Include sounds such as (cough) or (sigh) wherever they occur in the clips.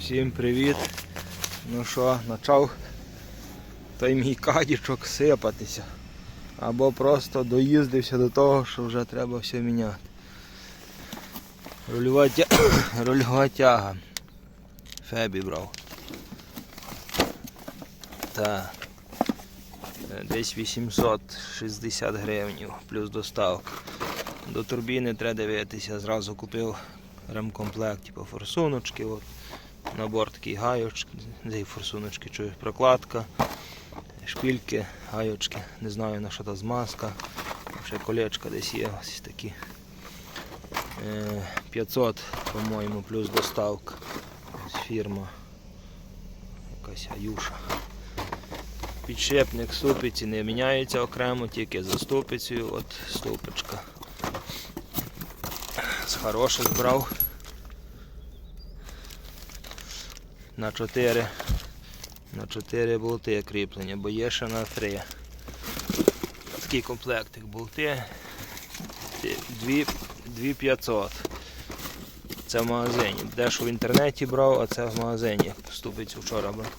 Всім привіт. Ну що, почав той мій кадічок сипатися. Або просто доїздився до того, що вже треба все міняти. Рульова, тя... (coughs) Рульова тяга. Фебі брав. Так. Е, Десь 860 гривень плюс доставка. До турбіни треба дивитися, зразу купив ремкомплект, типу форсуночки, от, набор такий гайочки, де форсуночки, чую, прокладка, шпільки, гайочки, не знаю на що та змазка, ще колечка десь є ось такі. Е, 500, по-моєму, плюс доставка. Ось фірма. Якась аюша. Підшипник ступиці не міняється окремо, тільки за ступицею, от ступочка. З хороших брав. На 4. На 4 болти кріплення, бо є ще на 3. Такий комплектик болти. 2500. Це в магазині. Дещо в інтернеті брав, а це в магазині. Ступицю вчора брав.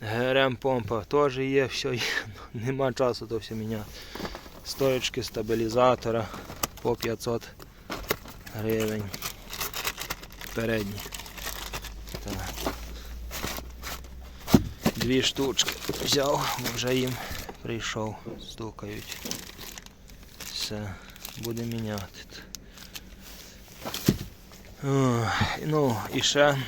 ГРМ помпа теж є, все є. Нема часу то все міняти. Стоечки стабілізатора по 500 гривень. Передні. Дві штучки взяв, вже їм прийшов, стукають. Все, буде міняти. Ой, Ну і ще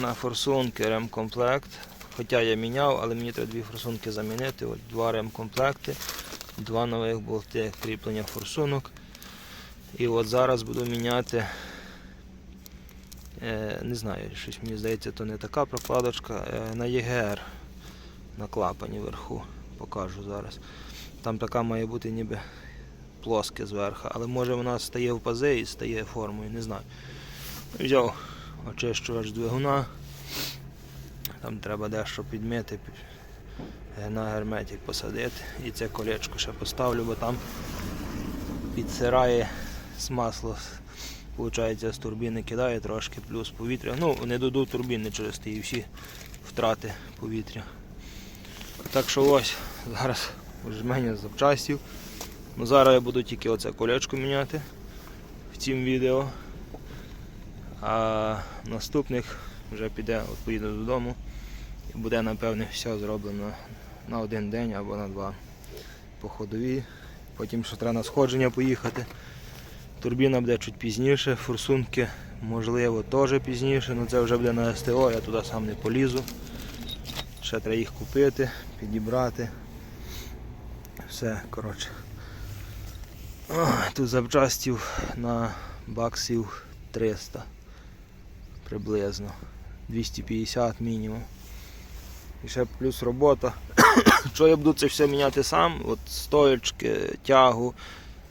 на форсунки ремкомплект. Хоча я міняв, але мені треба дві форсунки замінити. От два ремкомплекти, два нових болти кріплення форсунок. І от зараз буду міняти. Е, не знаю, щось мені здається, то не така прокладочка. Е, на ЄГР на клапані вверху. Покажу зараз. Там така має бути ніби плоске зверху, але може вона стає в пази і стає формою, не знаю. Взяв очищувач двигуна. Там треба дещо підмити, на герметик посадити. І це колечко ще поставлю, бо там підсирає масло. Получається, з турбіни кидає трошки, плюс повітря. Ну, не додуть турбіни через ті всі втрати повітря. Так що ось, зараз жменя запчастів. Ну, зараз я буду тільки оце колечко міняти в цім відео. А наступних вже піде, от поїду додому і буде напевне все зроблено на один день або на два по ходовій. Потім що треба на сходження поїхати. Турбіна буде чуть пізніше, форсунки можливо теж пізніше, але це вже буде на СТО, я туди сам не полізу. Ще треба їх купити, підібрати. Все, коротше. Тут запчастів на баксів 300 приблизно. 250 мінімум. І ще плюс робота. (coughs) Що я буду це все міняти сам? От стоечки, тягу,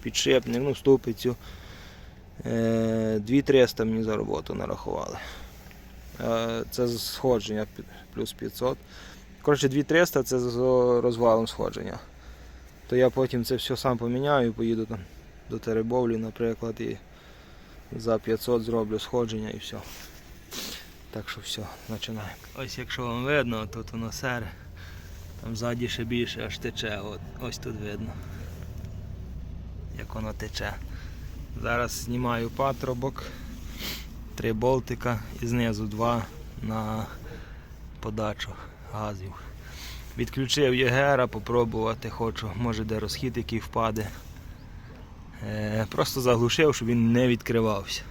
підшипник, ну, ступицю. Е, 2300 мені за роботу нарахували. Е, Це сходження плюс 500. Коротше, 2300 це з розвалом сходження. То я потім це все сам поміняю поїду там до Теребовлі, наприклад, і за 500 зроблю сходження і все. Так що все, починаємо. Ось якщо вам видно, тут воно сере. Там ззаді ще більше аж тече. От, ось тут видно. Як воно тече. Зараз знімаю патрубок, три болтика і знизу два на подачу газів. Відключив ЄГР, попробувати хочу, може де розхід який впаде. Е, просто заглушив, щоб він не відкривався.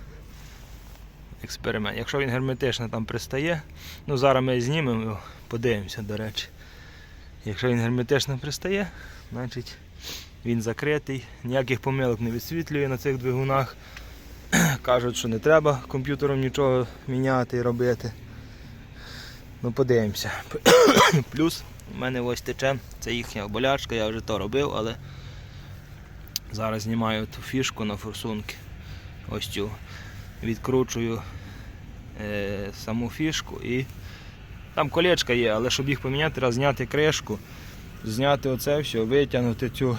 Експеримент. Якщо він герметично там пристає, ну зараз ми знімемо його, подивимося, до речі. Якщо він герметично пристає, значить він закритий, ніяких помилок не висвітлює на цих двигунах. Кажуть, що не треба комп'ютером нічого міняти і робити. Ну подивимося. (coughs) Плюс у мене ось тече, це їхня болячка, я вже то робив, але зараз знімаю ту фішку на форсунки. Ось цю. Відкручую е, саму фішку і там колечка є, але щоб їх поміняти, треба зняти кришку, зняти оце все, витягнути цю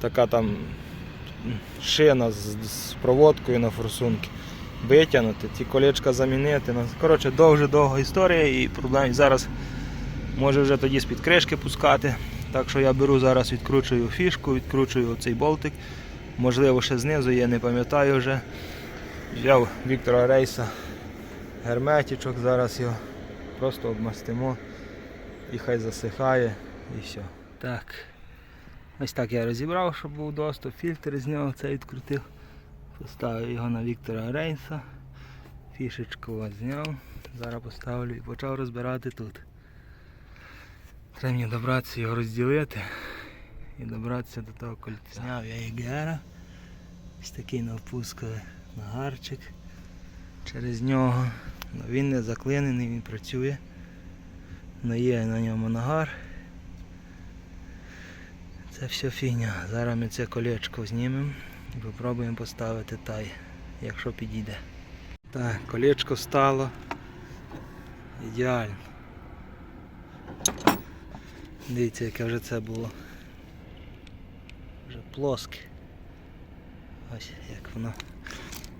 така там шина з, з проводкою на форсунки. витягнути, ці колечка замінити. Ну, Коротше, дуже довга історія і проблем зараз може вже тоді з-під кришки пускати. Так що я беру зараз, відкручую фішку, відкручую оцей болтик. Можливо, ще знизу, я не пам'ятаю вже. Взяв Віктора Рейса герметичок, зараз його просто обмастимо і хай засихає і все. Так. Ось так я розібрав, щоб був доступ, фільтр з нього це відкрутив. Поставив його на Віктора Рейса. Фішечку зняв. Зараз поставлю і почав розбирати тут. Треба мені добратися його розділити і добратися до того кольця. Зняв я єгера. Ось такий навпусковий нагарчик через нього. Ну, він не заклинений, він працює. Ну, є на ньому нагар. Це все фігня. Зараз ми це колечко знімемо і попробуємо поставити тай, якщо підійде. Так, колечко стало. Ідеально. Дивіться, яке вже це було. Вже плоске. Ось як воно.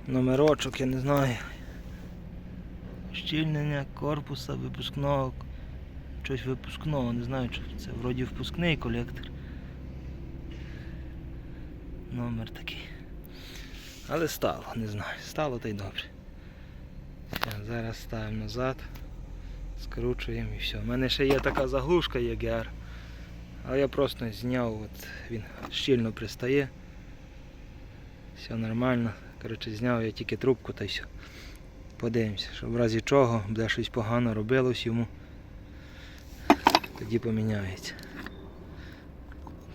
Номерочок, я не знаю. Щільнення корпуса випускного. Щось випускного, не знаю, чи це вроді впускний колектор. Номер такий. Але стало, не знаю. Стало та й добре. Зараз ставимо назад, скручуємо і все. У мене ще є така заглушка EGR. Але я просто зняв, от він щільно пристає. Все нормально. Коротше, зняв я тільки трубку та й все. Подивимося, щоб в разі чого буде щось погано робилось йому. Тоді поміняється.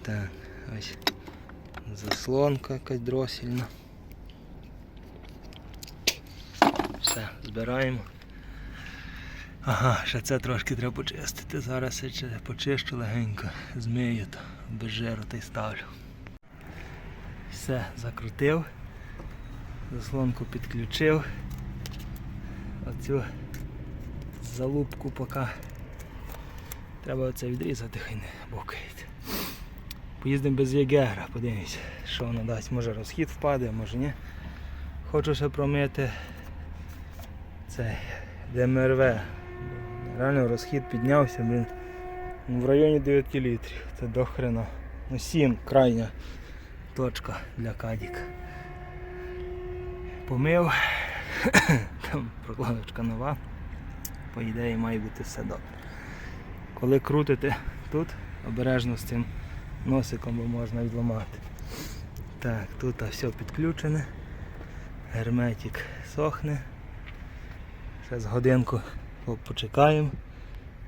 Так, ось заслонка якась дросільна. Все, збираємо. Ага, ще це трошки треба почистити. Зараз я почищу легенько, змию то без жиру та й ставлю. Все, закрутив, заслонку підключив. Оцю залупку поки треба оце відрізати, хай не бокається. Поїздимо без єгера, подивимось, що воно дасть. Може розхід впаде, може ні. Хочу ще промити цей ДМРВ. Реально розхід піднявся, блін. ну, В районі 9 літрів. Це до хрена. Ну 7 крайня точка для кадіка. Помив. (coughs) Там прокладочка нова. По ідеї має бути все добре. Коли крутите тут, обережно з цим носиком бо можна відламати. Так, тут все підключене. Герметик сохне. Ще з годинку почекаємо,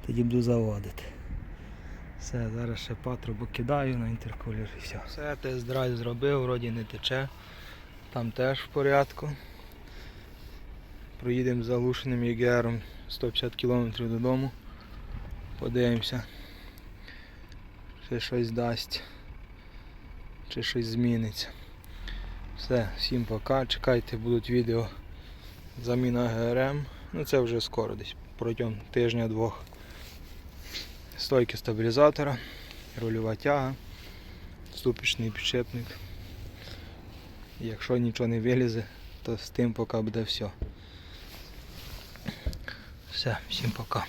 тоді буду заводити. Все, зараз ще патрубок кидаю на інтеркулер і все. Все, тест-драйв зробив, вроді не тече. Там теж в порядку. Проїдемо з заглушеним ЄГРом 150 км додому. Подивимося. Чи щось дасть. Чи щось зміниться. Все, всім пока. Чекайте, будуть відео заміна ГРМ. Ну це вже скоро десь протягом тижня-двох. Стойки стабілізатора, рульова тяга, ступічний підшипник. Якщо нічого не вилізе, то з тим поки буде все. Все, всім пока.